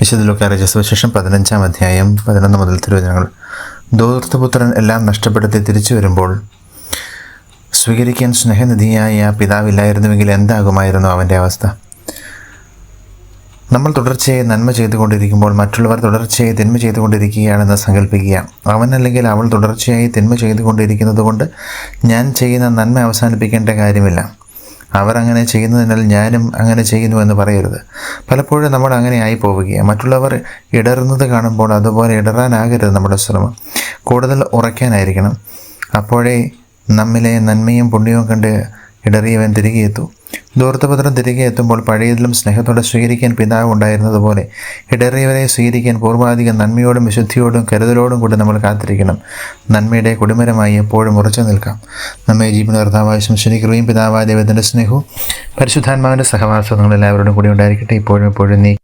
വിശുദ്ധ ലൂക്കാരജ സുവിശേഷം പതിനഞ്ചാം അധ്യായം പതിനൊന്ന് മുതൽ തിരുവചനങ്ങൾ. ദൂർത്തപുത്രൻ എല്ലാം നഷ്ടപ്പെടുത്തി തിരിച്ചു വരുമ്പോൾ സ്വീകരിക്കാൻ സ്നേഹനിധിയായ പിതാവില്ലായിരുന്നുവെങ്കിൽ എന്താകുമായിരുന്നു അവന്റെ അവസ്ഥ? നമ്മൾ തുടർച്ചയായി നന്മ ചെയ്തുകൊണ്ടിരിക്കുമ്പോൾ മറ്റുള്ളവർ തുടർച്ചയായി തിന്മ ചെയ്തുകൊണ്ടിരിക്കുകയാണെന്ന് സങ്കല്പിക്കുക അവൻ അല്ലെങ്കിൽ അവൾ തുടർച്ചയായി തിന്മ ചെയ്തുകൊണ്ടിരിക്കുന്നത് കൊണ്ട് ഞാൻ ചെയ്യുന്ന നന്മ അവസാനിപ്പിക്കേണ്ട കാര്യമില്ല. അവർ അങ്ങനെ ചെയ്യുന്നതിനാൽ ഞാനും അങ്ങനെ ചെയ്യുന്നു എന്ന് പറയരുത്. പലപ്പോഴും നമ്മൾ അങ്ങനെ ആയി പോവുകയാണ് മറ്റുള്ളവർ ഇടറുന്നത് കാണുമ്പോൾ അതുപോലെ ഇടറാനാകരുത് നമ്മുടെ ശ്രമം. കൂടുതൽ ഉറയ്ക്കാനായിരിക്കണം. അപ്പോഴേ നമ്മിലെ നന്മയും പുണ്യവും കണ്ട് ഇടറിയവൻ തിരികെ എത്തു. ദൂർത്തപുത്രം തിരികെ എത്തുമ്പോൾ പഴയതിലും സ്നേഹത്തോടെ സ്വീകരിക്കാൻ പിതാവ് ഉണ്ടായിരുന്നതുപോലെ ഇടറിയവരെ സ്വീകരിക്കാൻ പൂർവാധികം നന്മയോടും വിശുദ്ധിയോടും കരുതലോടും കൂടി നമ്മൾ കാത്തിരിക്കണം. നന്മയുടെ കുടിമരമായി എപ്പോഴും ഉറച്ചു നിൽക്കാം. നമ്മെ ജീവന ശംശനിക്കുകയും പിതാവായ ദൈവത്തിന്റെ സ്നേഹവും പരിശുദ്ധാത്മാവിന്റെ സഹവാസവും നിങ്ങളെല്ലാവരോടും കൂടി ഉണ്ടായിരിക്കട്ടെ. ഇപ്പോഴും എപ്പോഴും നീ